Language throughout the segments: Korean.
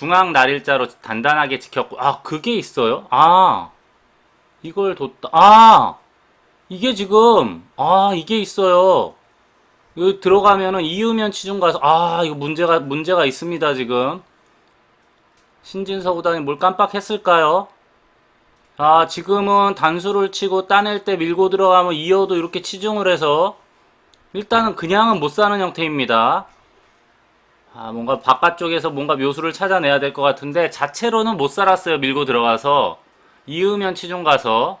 중앙 날일자로 단단하게 지켰고 아 그게 있어요? 아 이걸 뒀다 아 이게 지금 아 이게 있어요 이거 들어가면은 이으면 치중 가서 아 이거 문제가 문제가 있습니다 지금 신진서 구단이 뭘 깜빡했을까요? 아 지금은 단수를 치고 따낼 때 밀고 들어가면 이어도 이렇게 치중을 해서 일단은 그냥은 못 사는 형태입니다. 아, 뭔가 바깥쪽에서 뭔가 묘수를 찾아내야 될 것 같은데 자체로는 못 살았어요. 밀고 들어가서 이으면 치중 가서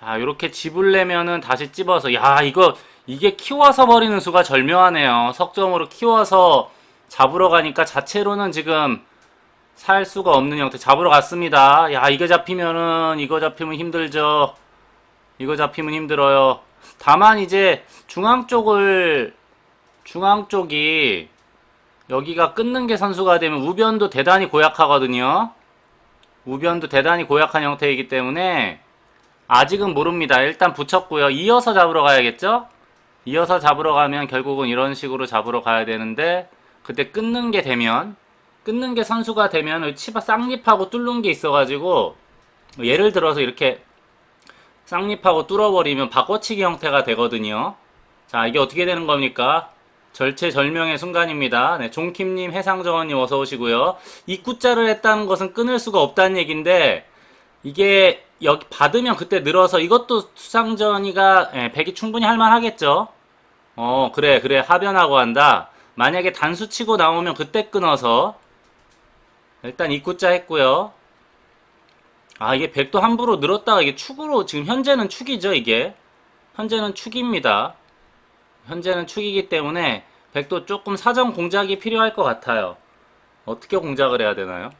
아, 요렇게 집을 내면은 다시 찝어서 야, 이거 이게 키워서 버리는 수가 절묘하네요. 석점으로 키워서 잡으러 가니까 자체로는 지금 살 수가 없는 형태 잡으러 갔습니다. 야, 이거 잡히면은 이거 잡히면 힘들죠. 이거 잡히면 힘들어요. 다만 이제 중앙 쪽을 중앙 쪽이 여기가 끊는 게 선수가 되면 우변도 대단히 고약하거든요. 우변도 대단히 고약한 형태이기 때문에 아직은 모릅니다. 일단 붙였고요. 이어서 잡으러 가야겠죠? 이어서 잡으러 가면 결국은 이런 식으로 잡으러 가야 되는데 그때 끊는 게 되면 끊는 게 선수가 되면 치바 쌍립하고 뚫는 게 있어가지고 예를 들어서 이렇게 쌍립하고 뚫어버리면 바꿔치기 형태가 되거든요. 자, 이게 어떻게 되는 겁니까? 절체절명의 순간입니다. 네, 종킴님, 해상정원님 어서 오시고요. 입구자를 했다는 것은 끊을 수가 없다는 얘기인데 이게 여기 받으면 그때 늘어서 이것도 수상전이가 예, 100이 충분히 할만하겠죠. 어, 그래, 그래, 하변하고 한다. 만약에 단수 치고 나오면 그때 끊어서 일단 입구자 했고요. 아, 이게 100도 함부로 늘었다가 이게 축으로 지금 현재는 축이죠, 이게. 현재는 축입니다. 현재는 축이기 때문에 100도 조금 사전 공작이 필요할 것 같아요. 어떻게 공작을 해야 되나요?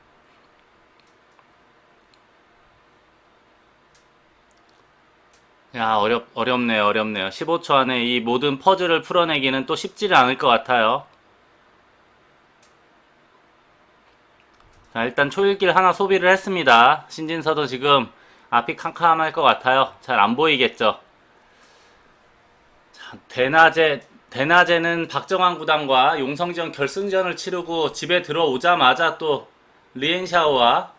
야, 어렵, 어렵네요, 어렵네요. 15초 안에 이 모든 퍼즐을 풀어내기는 또 쉽지는 않을 것 같아요. 자, 일단 초일길 하나 소비를 했습니다. 신진서도 지금 앞이 캄캄할 것 같아요. 잘 안 보이겠죠? 자, 대낮에, 대낮에는 박정환 구단과 용성전 결승전을 치르고 집에 들어오자마자 또 리엔샤오와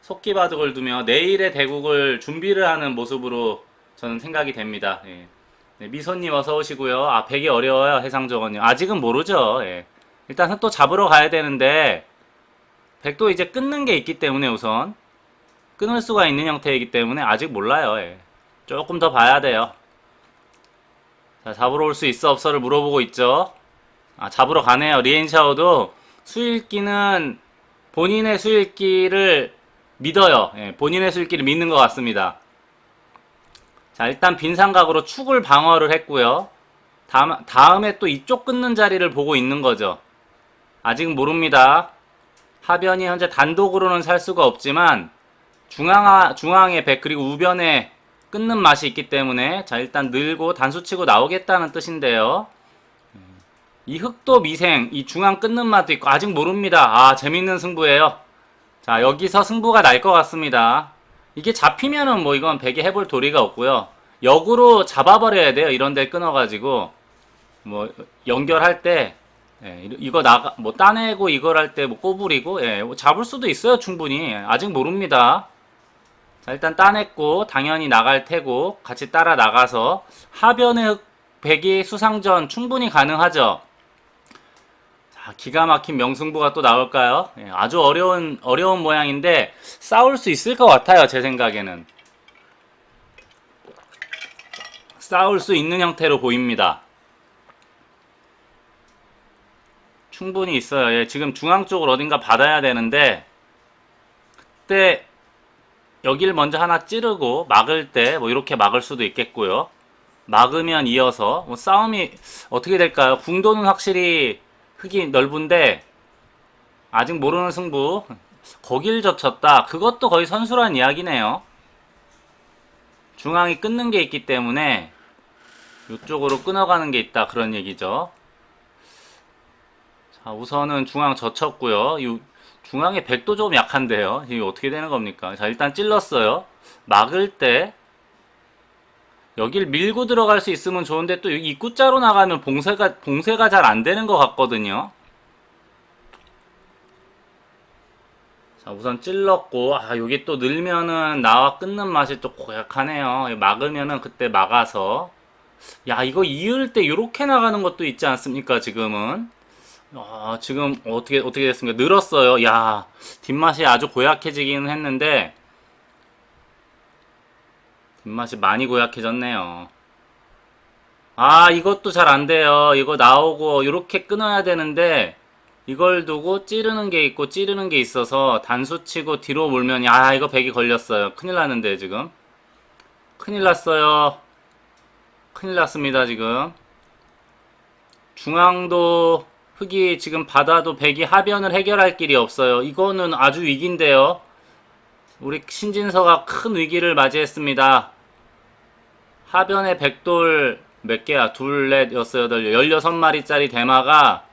속기바둑을 두며 내일의 대국을 준비를 하는 모습으로 저는 생각이 됩니다. 예. 네, 미소님 어서 오시고요. 아, 백이 어려워요, 해상정원님. 아직은 모르죠. 예. 일단 또 잡으러 가야 되는데, 백도 이제 끊는 게 있기 때문에 우선 끊을 수가 있는 형태이기 때문에 아직 몰라요. 예. 조금 더 봐야 돼요. 자, 잡으러 올 수 있어 없어를 물어보고 있죠. 아, 잡으러 가네요. 리엔샤오도 수일기는 본인의 수일기를 믿어요. 예, 본인의 수일기를 믿는 것 같습니다. 자, 일단 빈상각으로 축을 방어를 했고요. 다음, 다음에 또 이쪽 끊는 자리를 보고 있는 거죠. 아직 모릅니다. 하변이 현재 단독으로는 살 수가 없지만 중앙 중앙에 백 그리고 우변에 끊는 맛이 있기 때문에 자 일단 늘고 단수치고 나오겠다는 뜻인데요. 이 흑도 미생 이 중앙 끊는 맛도 있고 아직 모릅니다. 아 재밌는 승부예요. 자 여기서 승부가 날 것 같습니다. 이게 잡히면은 뭐 이건 백에 해볼 도리가 없고요. 역으로 잡아버려야 돼요. 이런 데 끊어가지고 뭐 연결할 때 예, 이- 이거 나가 뭐 따내고 이걸 할 때 뭐 꼬부리고 예, 뭐 잡을 수도 있어요 충분히 예, 아직 모릅니다. 자 일단 따냈고 당연히 나갈 테고 같이 따라 나가서 하변의 백이 수상전 충분히 가능하죠. 자 기가 막힌 명승부가 또 나올까요? 예, 아주 어려운 어려운 모양인데 싸울 수 있을 것 같아요 제 생각에는 싸울 수 있는 형태로 보입니다. 충분히 있어요. 예, 지금 중앙 쪽을 어딘가 받아야 되는데 그때 여길 먼저 하나 찌르고 막을 때 뭐 이렇게 막을 수도 있겠고요. 막으면 이어서 뭐 싸움이 어떻게 될까요? 궁도는 확실히 흙이 넓은데 아직 모르는 승부. 거길 젖혔다. 그것도 거의 선수란 이야기네요. 중앙이 끊는 게 있기 때문에 이쪽으로 끊어가는 게 있다 그런 얘기죠. 자, 우선은 중앙 젖혔고요. 이 중앙의 백도 좀 약한데요. 이게 어떻게 되는 겁니까? 자, 일단 찔렀어요. 막을 때 여길 밀고 들어갈 수 있으면 좋은데 또 입구자로 나가면 봉쇄가 봉쇄가 잘 안 되는 것 같거든요. 자, 우선 찔렀고, 아, 여기 또 늘면은 나와 끊는 맛이 또 고약하네요. 막으면은 그때 막아서. 야, 이거 이을 때 이렇게 나가는 것도 있지 않습니까, 지금은? 아, 지금 어떻게, 어떻게 됐습니까? 늘었어요. 야, 뒷맛이 아주 고약해지기는 했는데, 뒷맛이 많이 고약해졌네요. 아, 이것도 잘 안 돼요. 이거 나오고, 이렇게 끊어야 되는데, 이걸 두고 찌르는 게 있고, 찌르는 게 있어서, 단수 치고 뒤로 몰면, 야, 이거 백이 걸렸어요. 큰일 났는데, 지금. 큰일 났어요. 큰일 났습니다, 지금. 중앙도 흙이 지금 바다도 백이 하변을 해결할 길이 없어요. 이거는 아주 위기인데요. 우리 신진서가 큰 위기를 맞이했습니다. 하변에 백돌 몇 개야? 둘, 넷, 여섯, 여덟, 열여섯 마리짜리 대마가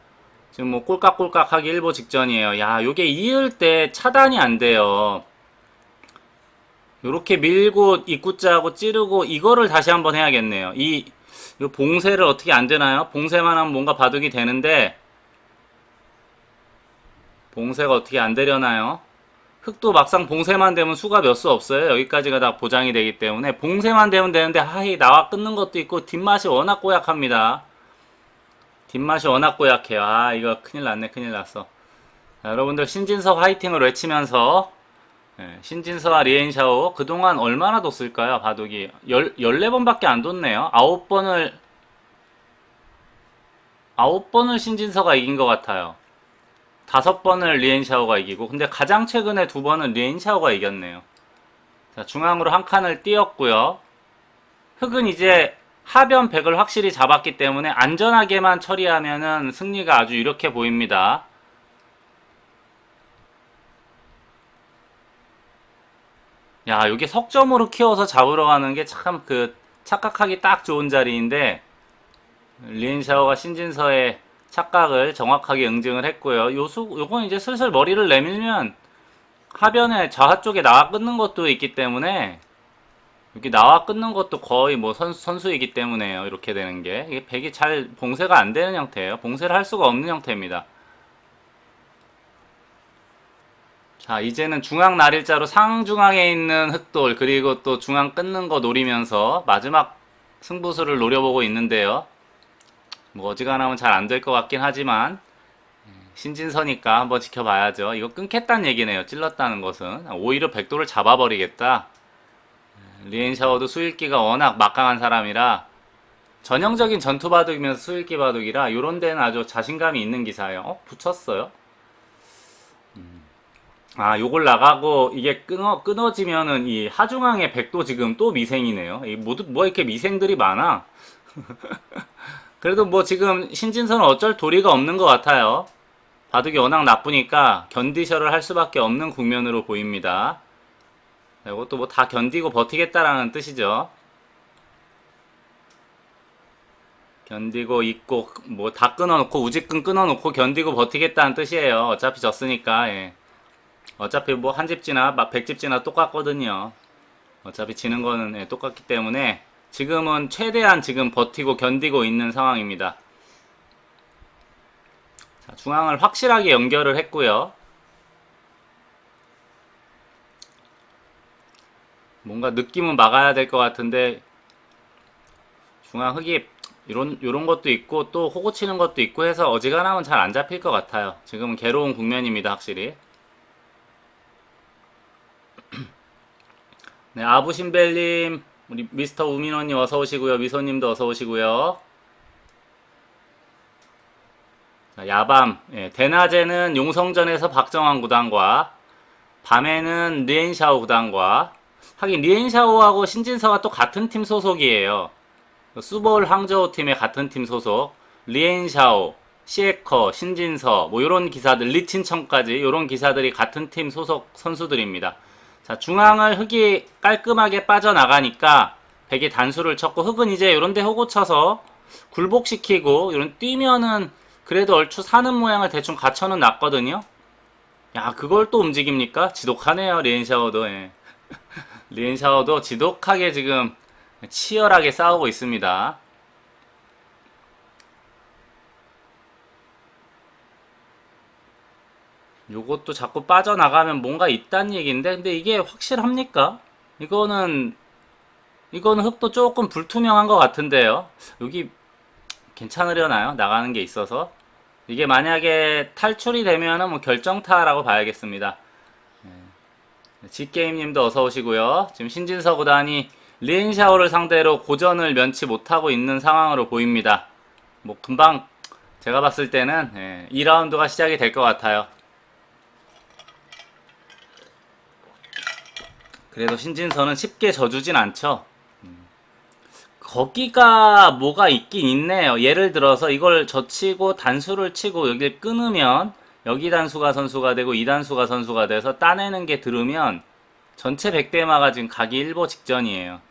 지금 뭐 꼴깍꼴깍 하기 일보 직전이에요. 야, 요게 이을 때 차단이 안 돼요. 요렇게 밀고 입구자하고 찌르고 이거를 다시 한번 해야겠네요. 이, 이 봉쇄를 어떻게 안 되나요? 봉쇄만 하면 뭔가 바둑이 되는데 봉쇄가 어떻게 안 되려나요? 흙도 막상 봉쇄만 되면 수가 몇 수 없어요. 여기까지가 다 보장이 되기 때문에 봉쇄만 되면 되는데 하이 나와 끊는 것도 있고 뒷맛이 워낙 고약합니다. 뒷맛이 워낙 고약해요. 아 이거 큰일 났네 큰일 났어. 자, 여러분들 신진서 화이팅을 외치면서 예, 신진서와 리엔샤오 그동안 얼마나 뒀을까요? 바둑이 열, 14번밖에 안 뒀네요. 9번을 9번을 신진서가 이긴 것 같아요. 다섯 번을 리엔샤오가 이기고 근데 가장 최근에 두 번은 리엔샤오가 이겼네요. 자, 중앙으로 한 칸을 띄었고요. 흑은 이제 하변 100을 확실히 잡았기 때문에 안전하게만 처리하면은 승리가 아주 유력해 보입니다. 야, 여기 석점으로 키워서 잡으러 가는 게 참 그 착각하기 딱 좋은 자리인데 리엔샤오가 신진서의 착각을 정확하게 응징을 했고요. 요수, 요건 이제 슬슬 머리를 내밀면 하변에 좌하 쪽에 나와 끊는 것도 있기 때문에 여기 나와 끊는 것도 거의 뭐 선, 선수이기 때문에요. 이렇게 되는 게. 이게 백이 잘 봉쇄가 안 되는 형태예요. 봉쇄를 할 수가 없는 형태입니다. 자, 이제는 중앙 날일자로 상중앙에 있는 흑돌, 그리고 또 중앙 끊는 거 노리면서 마지막 승부수를 노려보고 있는데요. 뭐 어지간하면 잘 안 될 것 같긴 하지만 신진서니까 한번 지켜봐야죠. 이거 끊겠다는 얘기네요. 찔렀다는 것은 오히려 백도를 잡아버리겠다. 리엔샤워도 수일기가 워낙 막강한 사람이라 전형적인 전투 바둑이면서 수일기 바둑이라 이런 데는 아주 자신감이 있는 기사예요. 어? 붙였어요? 음. 아, 요걸 나가고 이게 끊어 끊어지면은 이 하중앙의 백도 지금 또 미생이네요. 이 모두 뭐 이렇게 미생들이 많아? 그래도 뭐 지금 신진서는 어쩔 도리가 없는 것 같아요. 바둑이 워낙 나쁘니까 견디셔를 할 수밖에 없는 국면으로 보입니다. 이것도 뭐 다 견디고 버티겠다라는 뜻이죠. 견디고 있고 뭐 다 끊어놓고 우직근 끊어놓고 견디고 버티겠다는 뜻이에요. 어차피 졌으니까. 예. 어차피 뭐 한 집지나 막 백집지나 똑같거든요. 어차피 지는 거는 예, 똑같기 때문에 지금은 최대한 지금 버티고 견디고 있는 상황입니다. 자, 중앙을 확실하게 연결을 했고요. 뭔가 느낌은 막아야 될 것 같은데 중앙 흑이 이런 요런 것도 있고 또 호구 치는 것도 있고 해서 어지간하면 잘 안 잡힐 것 같아요. 지금은 괴로운 국면입니다, 확실히. 네, 아부신벨님, 우리 미스터 우민호님 어서 오시고요. 미소님도 어서 오시고요. 자, 야밤, 예, 대낮에는 용성전에서 박정환 구단과 밤에는 리엔샤오 구단과 하긴 리엔샤오하고 신진서가 또 같은 팀 소속이에요. 수볼 항저우 팀의 같은 팀 소속 리엔샤오, 시에커, 신진서 뭐 이런 기사들 리친청까지 이런 기사들이 같은 팀 소속 선수들입니다. 자 중앙을 흙이 깔끔하게 빠져나가니까 백이 단수를 쳤고 흙은 이제 이런데 호구 쳐서 굴복시키고 이런 뛰면은 그래도 얼추 사는 모양을 대충 갖춰는 놨거든요. 야 그걸 또 움직입니까? 지독하네요 리엔샤오도. 예. 리엔샤오도 지독하게 지금 치열하게 싸우고 있습니다. 요것도 자꾸 빠져나가면 뭔가 있다는 얘기인데 근데 이게 확실합니까? 이거는 이거는 흙도 조금 불투명한 것 같은데요. 여기 괜찮으려나요? 나가는 게 있어서 이게 만약에 탈출이 되면은 뭐 결정타라고 봐야겠습니다. 네. 지게임님도 어서 오시고요. 지금 신진서 구단이 리엔샤오를 상대로 고전을 면치 못하고 있는 상황으로 보입니다. 뭐 금방 제가 봤을 때는 예, 2라운드가 시작이 될 것 같아요. 그래도 신진서는 쉽게 져주진 않죠. 음. 거기가 뭐가 있긴 있네요. 예를 들어서 이걸 젖히고 단수를 치고 여기를 끊으면 여기 단수가 선수가 되고 이 단수가 선수가 돼서 따내는 게 들으면 전체 100대마가 지금 가기 일보 직전이에요.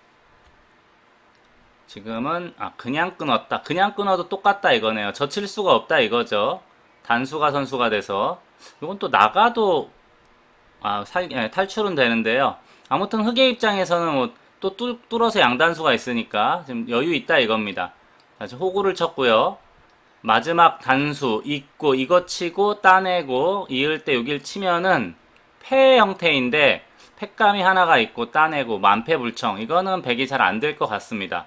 지금은 아 그냥 끊었다. 그냥 끊어도 똑같다 이거네요. 젖힐 수가 없다 이거죠. 단수가 선수가 돼서 이건 또 나가도 아 살, 예, 탈출은 되는데요. 아무튼 흑의 입장에서는 뭐 또 뚫어서 양단수가 있으니까 지금 여유 있다 이겁니다. 다시 호구를 쳤고요. 마지막 단수 있고 이거 치고 따내고 이을 때 여길 치면은 패 형태인데 팩감이 하나가 있고 따내고 만패불청 이거는 백이 잘 안 될 것 같습니다.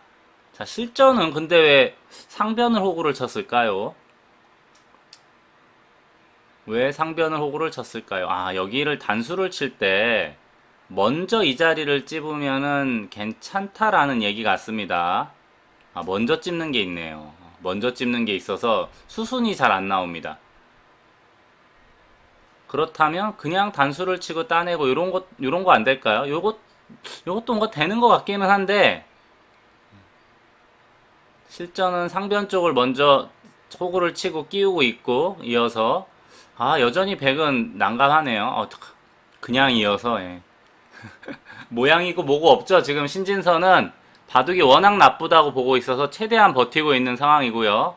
자 실전은 근데 왜 상변을 호구를 쳤을까요? 왜 상변을 호구를 쳤을까요? 아 여기를 단수를 칠때 먼저 이 자리를 찝으면은 괜찮다라는 얘기 같습니다. 아 먼저 찝는 게 있네요. 먼저 찝는 게 있어서 수순이 잘 안 나옵니다. 그렇다면 그냥 단수를 치고 따내고 요런 것 요런 거 안 될까요? 요것 요것도 뭔가 되는 것 같기는 한데 실전은 상변 쪽을 먼저 호구를 치고 끼우고 있고 이어서 아 여전히 백은 난감하네요. 어, 그냥 이어서 예. 모양이고 뭐고 없죠. 지금 신진서는 바둑이 워낙 나쁘다고 보고 있어서 최대한 버티고 있는 상황이고요.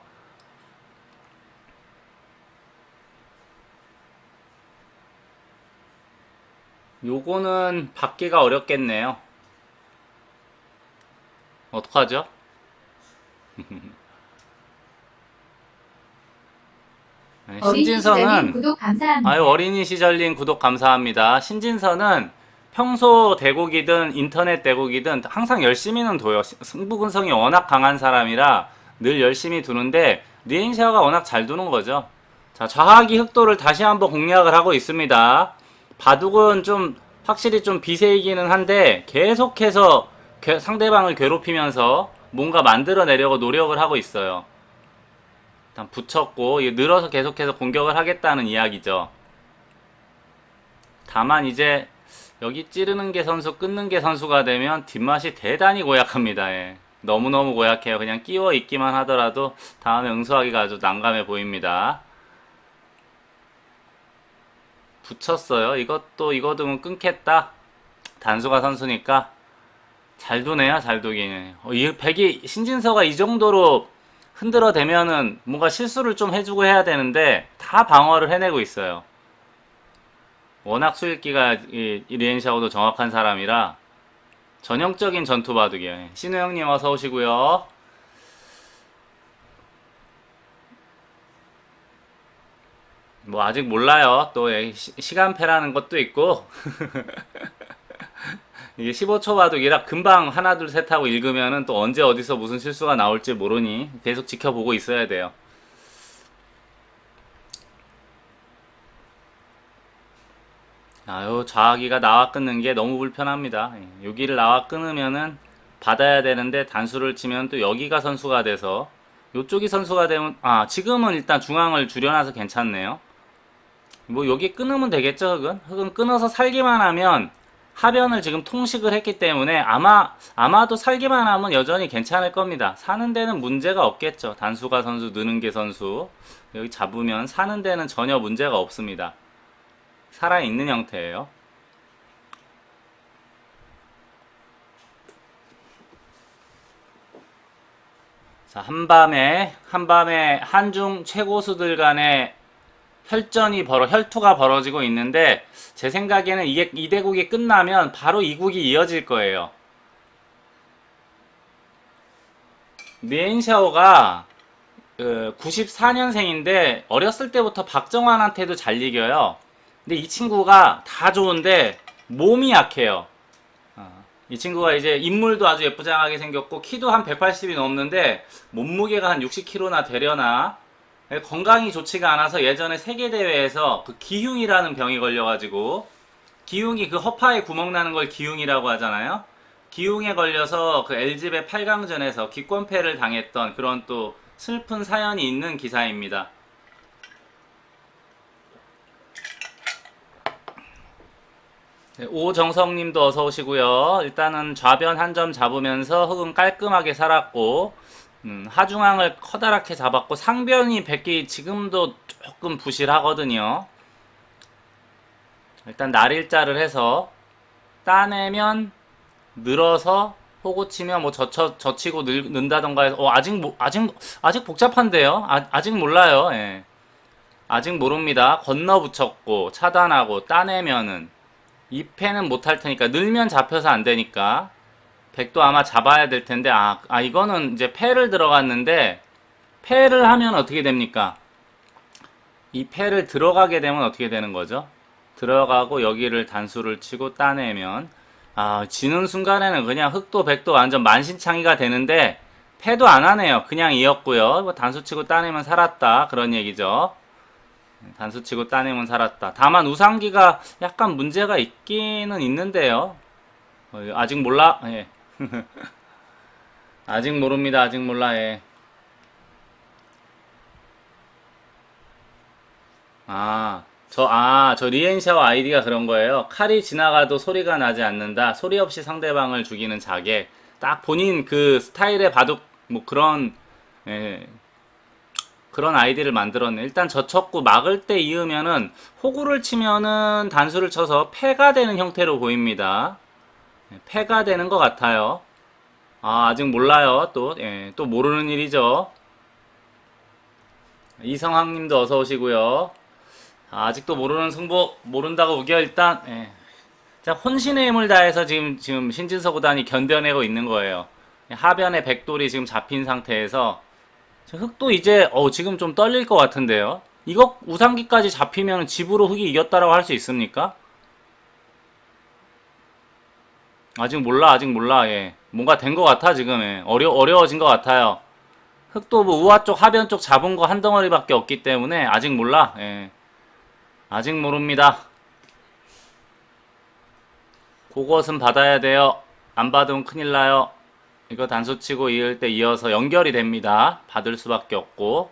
요거는 받기가 어렵겠네요. 어떡하죠? 감사합니다. 아유 어린이 시절님 구독 감사합니다. 신진서는 평소 대국이든 인터넷 대국이든 항상 열심히는 둬요. 시- 승부근성이 워낙 강한 사람이라 늘 열심히 두는데 리엔샤오가 워낙 잘 두는 거죠. 자 좌하기 흑도를 다시 한번 공략을 하고 있습니다. 바둑은 좀 확실히 좀 비세이기는 한데 계속해서 괴- 상대방을 괴롭히면서 뭔가 만들어내려고 노력을 하고 있어요. 일단 붙였고 늘어서 계속해서 공격을 하겠다는 이야기죠. 다만 이제 여기 찌르는 게 선수, 끊는 게 선수가 되면 뒷맛이 대단히 고약합니다. 예. 너무너무 고약해요. 그냥 끼워 있기만 하더라도 다음에 응수하기가 아주 난감해 보입니다. 붙였어요. 이것도 이거 두면 끊겠다. 단수가 선수니까 잘 두네요. 잘 두기는. 어, 이 백이 신진서가 이 정도로 흔들어 대면은 뭔가 실수를 좀 해주고 해야 되는데 다 방어를 해내고 있어요. 워낙 수익기가 이, 이 리엔샤오도 정확한 사람이라 전형적인 전투 바둑이에요. 신우 형님 어서 오시고요. 뭐 아직 몰라요. 또 예, 시, 시간패라는 것도 있고 이게 15초 바둑이라 금방 하나 둘 셋 하고 읽으면은 또 언제 어디서 무슨 실수가 나올지 모르니 계속 지켜보고 있어야 돼요. 아유 좌하기가 나와 끊는 게 너무 불편합니다. 예, 여기를 나와 끊으면은 받아야 되는데 단수를 치면 또 여기가 선수가 돼서 요쪽이 선수가 되면 아 지금은 일단 중앙을 줄여놔서 괜찮네요. 뭐 여기 끊으면 되겠죠 흑은? 흑은 끊어서 살기만 하면 하변을 지금 통식을 했기 때문에 아마 아마도 살기만 하면 여전히 괜찮을 겁니다. 사는 데는 문제가 없겠죠. 단수가 선수, 느는 게 선수 여기 잡으면 사는 데는 전혀 문제가 없습니다. 살아 있는 형태예요. 자, 한밤에 한밤에 한중 최고수들 간의 혈전이 벌어 혈투가 벌어지고 있는데 제 생각에는 이게 이 대국이 끝나면 바로 이 국이 이어질 거예요. 리엔샤오가 그 94년생인데 어렸을 때부터 박정환한테도 잘 이겨요. 근데 이 친구가 다 좋은데 몸이 약해요. 어, 이 친구가 이제 인물도 아주 예쁘장하게 생겼고 키도 한 180이 넘는데 몸무게가 한 60kg나 되려나 예, 건강이 좋지가 않아서 예전에 세계 대회에서 그 기흉이라는 병이 걸려가지고 기흉이 그 허파에 구멍 나는 걸 기흉이라고 하잖아요. 기흉에 걸려서 그 LG배 8강전에서 기권패를 당했던 그런 또 슬픈 사연이 있는 기사입니다. 네, 오정성님도 어서 오시고요. 일단은 좌변 한 점 잡으면서 흙은 깔끔하게 살았고 음, 하중항을 커다랗게 잡았고 상변이 백기 지금도 조금 부실하거든요. 일단 날일자를 해서 따내면 늘어서 호구 치면 뭐 젖혀 젖히고 늘, 는다던가 해서 어, 아직 모- 아직 아직 복잡한데요. 아, 아직 몰라요. 예. 아직 모릅니다. 건너 붙였고 차단하고 따내면은 2패는 못할 테니까 늘면 잡혀서 안 되니까 백도 아마 잡아야 될 텐데 아, 아 이거는 이제 패를 들어갔는데 패를 하면 어떻게 됩니까? 이 패를 들어가게 되면 어떻게 되는 거죠? 들어가고 여기를 단수를 치고 따내면 아 지는 순간에는 그냥 흑도 백도 완전 만신창이가 되는데 패도 안 하네요. 그냥 이었고요. 뭐 단수 치고 따내면 살았다 그런 얘기죠. 단수 치고 따내면 살았다. 다만 우상기가 약간 문제가 있기는 있는데요. 어, 아직 몰라. 예. 아직 모릅니다. 아직 몰라. 예. 아, 저, 아, 저 리엔샤오 아이디가 그런 거예요. 칼이 지나가도 소리가 나지 않는다. 소리 없이 상대방을 죽이는 자객. 딱 본인 그 스타일의 바둑, 뭐 그런, 예, 그런 아이디를 만들었네. 일단 저 쳤고 막을 때 이으면은 호구를 치면은 단수를 쳐서 패가 되는 형태로 보입니다. 예, 패가 되는 것 같아요. 아, 아직 몰라요. 또, 예, 또 모르는 일이죠. 이성학 님도 어서 오시고요. 아, 아직도 모르는 승부, 모른다고 우겨 일단, 예. 자, 혼신의 힘을 다해서 지금, 지금 신진서 구단이 견뎌내고 있는 거예요. 하변에 백돌이 지금 잡힌 상태에서, 저 흑도 이제, 어, 지금 좀 떨릴 것 같은데요. 이거 우상기까지 잡히면 집으로 흑이 이겼다라고 할 수 있습니까? 아직 몰라, 아직 몰라, 예. 뭔가 된 것 같아, 지금, 예. 어려, 어려워진 것 같아요. 흑도 뭐 우하 쪽, 하변 쪽 잡은 거 한 덩어리밖에 없기 때문에 아직 몰라, 예. 아직 모릅니다. 그것은 받아야 돼요. 안 받으면 큰일 나요. 이거 단수 치고 이을 때 이어서 연결이 됩니다. 받을 수밖에 없고.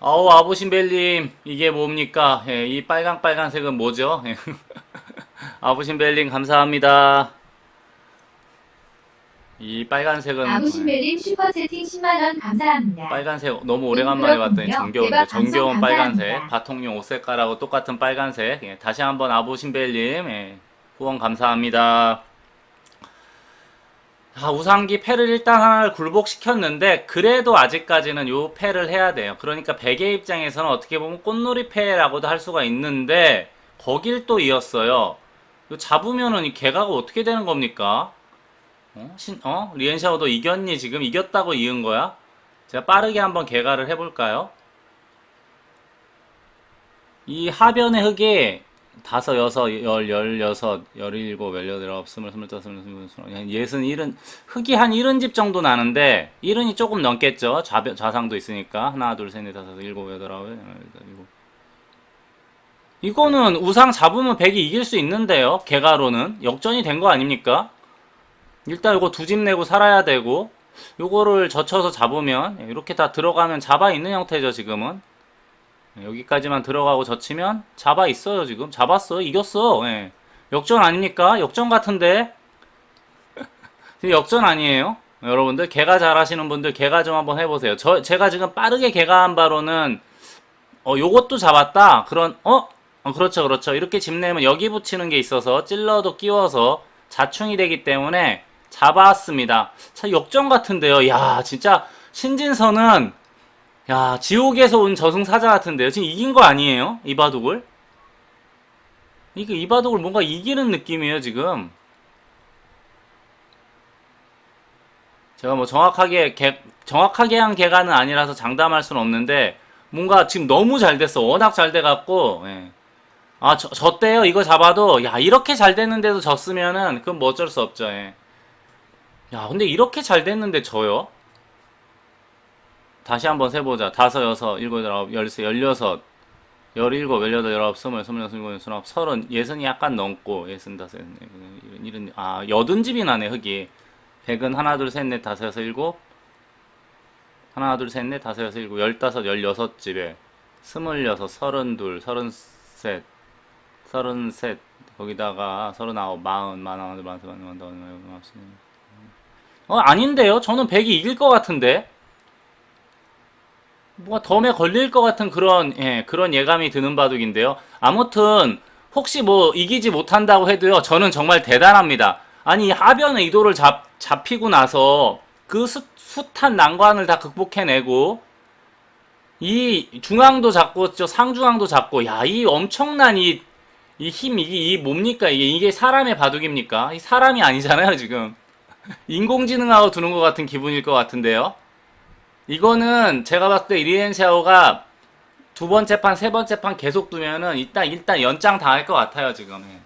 어우, 아부신벨님, 이게 뭡니까? 예, 이 빨강 빨간색은 뭐죠? 예. 아부신벨님, 감사합니다. 이 빨간색은 아부신벨님 슈퍼채팅 10만원 감사합니다. 빨간색 너무 오래간만에 음, 봤더니. 정겨운데 정겨운 빨간색 감사합니다. 바통용 옷 색깔하고 똑같은 빨간색 예, 다시 한번 아보신벨님 예, 후원 감사합니다 아, 우상기 패를 일단 하나를 굴복시켰는데 그래도 아직까지는 요 패를 해야 돼요 그러니까 백의 입장에서는 어떻게 보면 꽃놀이 패라고도 할 수가 있는데 거길 또 이었어요 이거 잡으면은 이 개가가 어떻게 되는 겁니까 어? 신, 어? 리엔샤오도 이겼니? 지금 이겼다고 이은 거야? 제가 빠르게 한번 개가를 해볼까요? 이 하변의 흙이 다섯, 여섯, 열, 열여섯, 열일곱, 열여덟, 스물, 스물다섯, 스물, 스물, 스물, 한 예순, 일흔, 흙이 한 일흔 집 정도 나는데, 일흔이 조금 넘겠죠? 좌변, 좌상도 있으니까. 하나, 둘, 셋, 넷, 다섯, 일곱, 여덟, 아홉, 일곱. 이거는 우상 잡으면 백이 이길 수 있는데요? 개가로는. 역전이 된 거 아닙니까? 일단 이거 두 집 내고 살아야 되고 요거를 젖혀서 잡으면 이렇게 다 들어가면 잡아 있는 형태죠 지금은. 예, 여기까지만 들어가고 젖히면 잡아 있어요 지금. 잡았어 이겼어. 예. 역전 아닙니까? 역전 같은데. 역전 아니에요. 여러분들 개가 잘하시는 분들 개가 좀 한번 해보세요. 저 제가 지금 빠르게 개가한 바로는 어 요것도 잡았다. 그런 어? 어 그렇죠 그렇죠. 이렇게 집 내면 여기 붙이는 게 있어서 찔러도 끼워서 자충이 되기 때문에 잡았습니다. 자, 역전 같은데요. 야, 진짜 신진서는 야, 지옥에서 온 저승사자 같은데요. 지금 이긴 거 아니에요? 이 바둑을? 이거 이 바둑을 뭔가 이기는 느낌이에요, 지금. 제가 뭐 정확하게 개, 정확하게 한 개가는 아니라서 장담할 수는 없는데 뭔가 지금 너무 잘 됐어. 워낙 잘 돼 갖고 예. 아 저, 졌대요. 이거 잡아도 야 이렇게 잘 됐는데도 졌으면은 그건 뭐 어쩔 수 없죠. 예. 야 근데 이렇게 잘 됐는데 져요? 다시 한번 세보자. 다섯, 여섯, 일곱, 여덟, 아홉, 열세, 열여섯, 열일곱, 열여덟, 열아홉, 스물, 스물여섯, 스물일곱, 스물아홉, 서른, 예순이 약간 넘고, 예순다섯, 이런, 이런, 아, 여든 집이 나네, 흙이. 백은 하나, 둘, 셋, 넷, 다섯, 여섯, 일곱. 하나, 둘, 셋, 넷, 다섯, 여섯, 일곱, 열다섯, 열여섯 집에. 스물여섯, 서른둘, 서른셋, 서른셋, 거기다가 서른아홉, 마흔, 마흔, 마흔, 마흔, 마흔, 마흔, 마흔, 마흔, 마흔, 어, 아닌데요? 저는 백이 이길 것 같은데? 뭐가 덤에 걸릴 것 같은 그런 예, 그런 예감이 드는 바둑인데요. 아무튼 혹시 뭐 이기지 못한다고 해도요. 저는 정말 대단합니다. 아니 하변의 이도를 잡 잡히고 나서 그 수, 숱한 난관을 다 극복해내고 이 중앙도 잡고 저 상중앙도 잡고 야 이 엄청난 이 이 힘 이게 이 뭡니까 이게 이게 사람의 바둑입니까? 이 사람이 아니잖아요 지금 인공지능하고 두는 것 같은 기분일 것 같은데요. 이거는 제가 봤을 때 리엔 샤오가 두 번째 판, 세 번째 판 계속 두면은 일단 일단 연장 당할 것 같아요 지금. 예.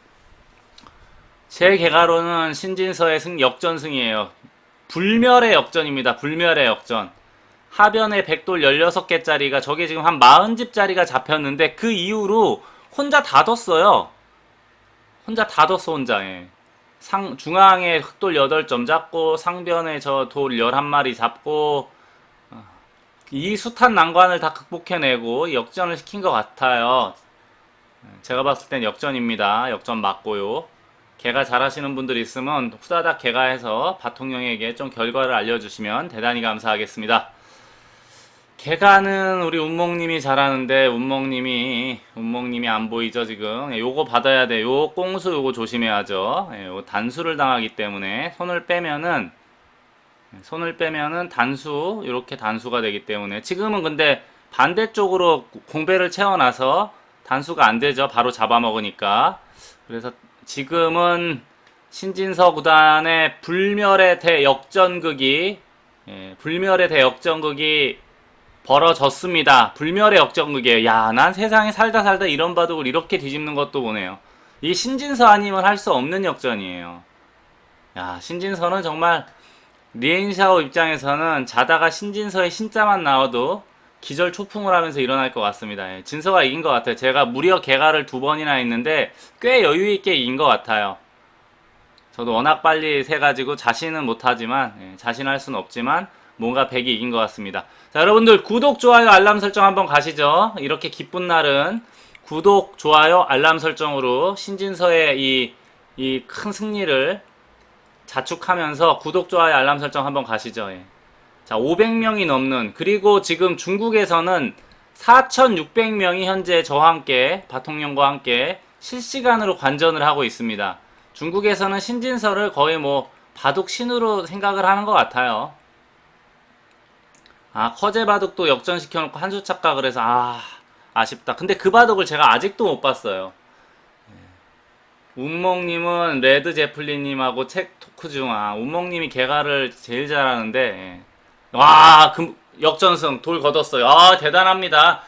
제 개가로는 신진서의 승 역전승이에요. 불멸의 역전입니다. 불멸의 역전. 하변에 백돌 16개짜리가 저게 지금 한 40집짜리가 잡혔는데 그 이후로 혼자 다 뒀어요. 혼자 다 뒀어 혼자. 예. 상 중앙에 흑돌 8점 잡고 상변에 저 돌 11마리 잡고 이 숱한 난관을 다 극복해내고 역전을 시킨 것 같아요. 제가 봤을 땐 역전입니다. 역전 맞고요. 개가 잘하시는 분들 있으면 후다닥 개가 해서 바통령에게 좀 결과를 알려주시면 대단히 감사하겠습니다. 개가는 우리 운몽님이 잘하는데 운몽님이 운몽님이 안 보이죠 지금 예, 요거 받아야 돼. 요 꽁수 요거 조심해야죠. 예, 요 단수를 당하기 때문에 손을 빼면은 손을 빼면은 단수 이렇게 단수가 되기 때문에 지금은 근데 반대쪽으로 공배를 채워놔서 단수가 안 되죠 바로 잡아먹으니까 그래서 지금은 신진서 구단의 불멸의 대역전극이 예, 불멸의 대역전극이 벌어졌습니다 불멸의 역전극이에요 야 난 세상에 살다 살다 이런 바둑을 이렇게 뒤집는 것도 보네요 이 신진서 아니면 할 수 없는 역전이에요 야 신진서는 정말 리엔샤오 입장에서는 자다가 신진서의 신자만 나와도 기절 초풍을 하면서 일어날 것 같습니다. 예, 진서가 이긴 것 같아요. 제가 무려 개가를 두 번이나 했는데 꽤 여유 있게 이긴 것 같아요. 저도 워낙 빨리 세 가지고 자신은 못하지만 예, 자신할 수는 없지만 뭔가 백이 이긴 것 같습니다. 자 여러분들 구독 좋아요 알람 설정 한번 가시죠. 이렇게 기쁜 날은 구독 좋아요 알람 설정으로 신진서의 이 이 큰 승리를 자축하면서 구독, 좋아요, 알람 설정 한번 가시죠. 예. 자, 500명이 넘는 그리고 지금 중국에서는 4,600명이 현재 저와 함께 바통령과 함께 실시간으로 관전을 하고 있습니다. 중국에서는 신진서를 거의 뭐 바둑 신으로 생각을 하는 것 같아요. 아, 커제 바둑도 역전시켜놓고 한 수 착각을 해서 아 아쉽다. 근데 그 바둑을 제가 아직도 못 봤어요. 운몽님은 레드 제플린님하고 책 토크 중, 아, 운몽님이 개가를 제일 잘하는데, 예. 와, 금, 역전승, 돌 걷었어요. 아, 대단합니다.